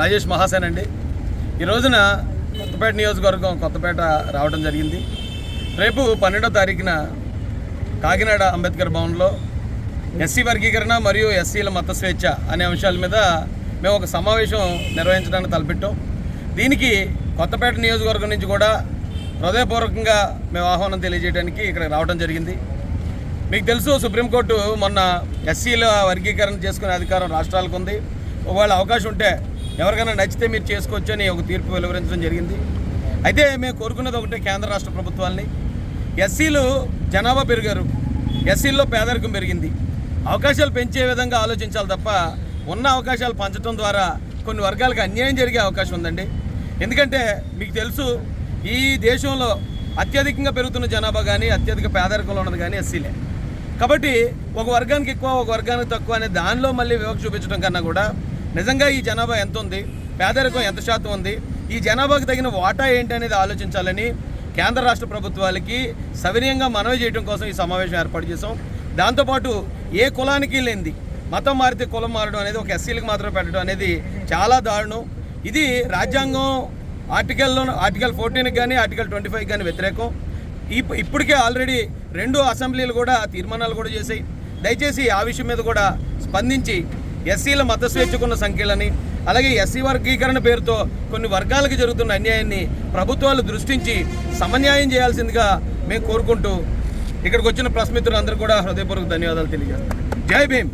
రాజేష్ మహాసేన్ అండి. ఈ రోజున కొత్తపేట నియోజకవర్గం కొత్తపేట రావడం జరిగింది. రేపు పన్నెండో తారీఖున కాకినాడ అంబేద్కర్ భవన్లో ఎస్సీ వర్గీకరణ మరియు ఎస్సీల మత స్వేచ్ఛ అనే అంశాల మీద మేము ఒక సమావేశం నిర్వహించడానికి తలపెట్టాం. దీనికి కొత్తపేట నియోజకవర్గం నుంచి కూడా హృదయపూర్వకంగా మేము ఆహ్వానం తెలియజేయడానికి ఇక్కడ రావడం జరిగింది. మీకు తెలుసు సుప్రీంకోర్టు మొన్న ఎస్సీల వర్గీకరణ చేసుకునే అధికారం రాష్ట్రాలకు ఉంది. ఒకవేళ అవకాశం ఉంటే ఎవరికైనా నచ్చితే మీరు చేసుకోవచ్చు అని ఒక తీర్పు వెలువరించడం జరిగింది. అయితే మేము కోరుకున్నది ఒకటే కేంద్ర రాష్ట్ర ప్రభుత్వాలని. ఎస్సీలు జనాభా పెరిగారు. ఎస్సీల్లో పేదరికం పెరిగింది. అవకాశాలు పెంచే విధంగా ఆలోచించాలి తప్ప ఉన్న అవకాశాలు పంచడం ద్వారా కొన్ని వర్గాలకు అన్యాయం జరిగే అవకాశం ఉందండి. ఎందుకంటే మీకు తెలుసు ఈ దేశంలో అత్యధికంగా పెరుగుతున్న జనాభా కానీ అత్యధిక పేదరికంలో ఉన్నది కానీ ఎస్సీలే. కాబట్టి ఒక వర్గానికి ఎక్కువ ఒక వర్గానికి తక్కువ అనే దానిలో మళ్ళీ వివక్ష చూపించడం కన్నా కూడా నిజంగా ఈ జనాభా ఎంత ఉంది? పేదరికం ఎంత శాతం ఉంది? ఈ జనాభాకు తగిన వాటా ఏంటి అనేది ఆలోచించాలని కేంద్ర రాష్ట్ర ప్రభుత్వాలకి సవినీయంగా మనవి చేయడం కోసం ఈ సమావేశం ఏర్పాటు చేసాం దాంతోపాటు ఏ కులానికి లేనిది మతం మారితే కులం మారడం అనేది ఒక ఎస్సీలకు మాత్రమే పెట్టడం అనేది చాలా దారుణం. ఇది రాజ్యాంగం ఆర్టికల్లో ఆర్టికల్ ఫోర్టీన్కి కానీ ఆర్టికల్ ట్వంటీ ఫైవ్ కానీ వ్యతిరేకం. ఇప్- ఇప్పటికే ఆల్రెడీ రెండు అసెంబ్లీలు కూడా తీర్మానాలు కూడా చేశాయి. దయచేసి ఆ విషయం మీద కూడా స్పందించి ఎస్సీల మత స్వేచ్ఛకున్న సంఖ్యలని అలాగే ఎస్సీ వర్గీకరణ పేరుతో కొన్ని వర్గాలకు జరుగుతున్న అన్యాయాన్ని ప్రభుత్వాలు దృష్టించి సమన్యాయం చేయాల్సిందిగా మేము కోరుకుంటూ ఇక్కడికి వచ్చిన ప్రెస్ మిత్రులందరూ కూడా హృదయపూర్వక ధన్యవాదాలు తెలియజేస్తాం. జై భీమ్!